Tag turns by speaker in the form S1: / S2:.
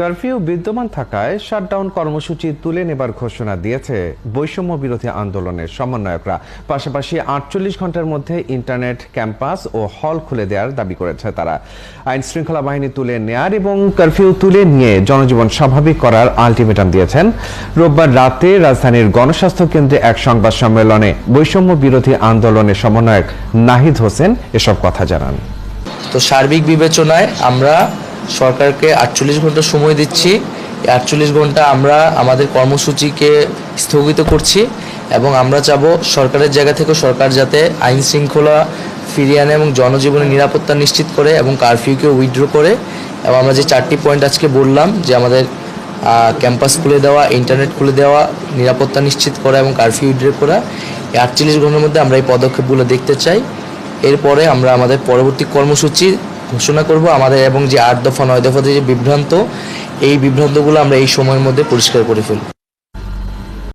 S1: Curfew বিদ্যমান থাকায় shutdown কর্মসূচি তুলে নেবার ঘোষণা দিয়েছে বৈষম্য বিরোধী আন্দোলনের সমন্বয়করা। পাশাপাশি আটচল্লিশ ঘণ্টার মধ্যে ইন্টারনেট, ক্যাম্পাস ও হল খুলে দেওয়ার দাবি করেছে তারা। আইন শৃঙ্খলা বাহিনী তুলে নেয়ার এবং কারফিউ তুলে নিয়ে জনজীবন স্বাভাবিক করার আলটিমেটাম দিয়েছেন। রোববার রাতে রাজধানীর গণস্বাস্থ্য কেন্দ্রে এক সংবাদ সম্মেলনে বৈষম্য বিরোধী আন্দোলনের সমন্বয়ক নাহিদ হোসেন এসব কথা জানান।
S2: তো সার্বিক বিবেচনায় আমরা সরকারকে আটচল্লিশ ঘণ্টা সময় দিচ্ছি। আটচল্লিশ ঘণ্টা আমরা আমাদের কর্মসূচিকে স্থগিত করছি এবং আমরা চাবো সরকারের জায়গা থেকে সরকার যাতে আইন শৃঙ্খলা ফিরিয়ে আনে এবং জনজীবনের নিরাপত্তা নিশ্চিত করে এবং কারফিউকে উইথড্র করে। এবং আমরা যে চারটি পয়েন্ট আজকে বললাম, যে আমাদের ক্যাম্পাস খুলে দেওয়া, ইন্টারনেট খুলে দেওয়া, নিরাপত্তা নিশ্চিত করা এবং কারফিউ উইথড্র করা, এই আটচল্লিশ ঘণ্টার মধ্যে আমরা এই পদক্ষেপগুলো দেখতে চাই। এরপরে আমরা আমাদের পরবর্তী কর্মসূচি ঘোষণা করব আমাদের এবং যে আট দফা, নয় দফাতে যে বিভ্রান্ত, এই বিভ্রান্তগুলো আমরা এই সময়ের মধ্যে পরিষ্কার করে ফেলব।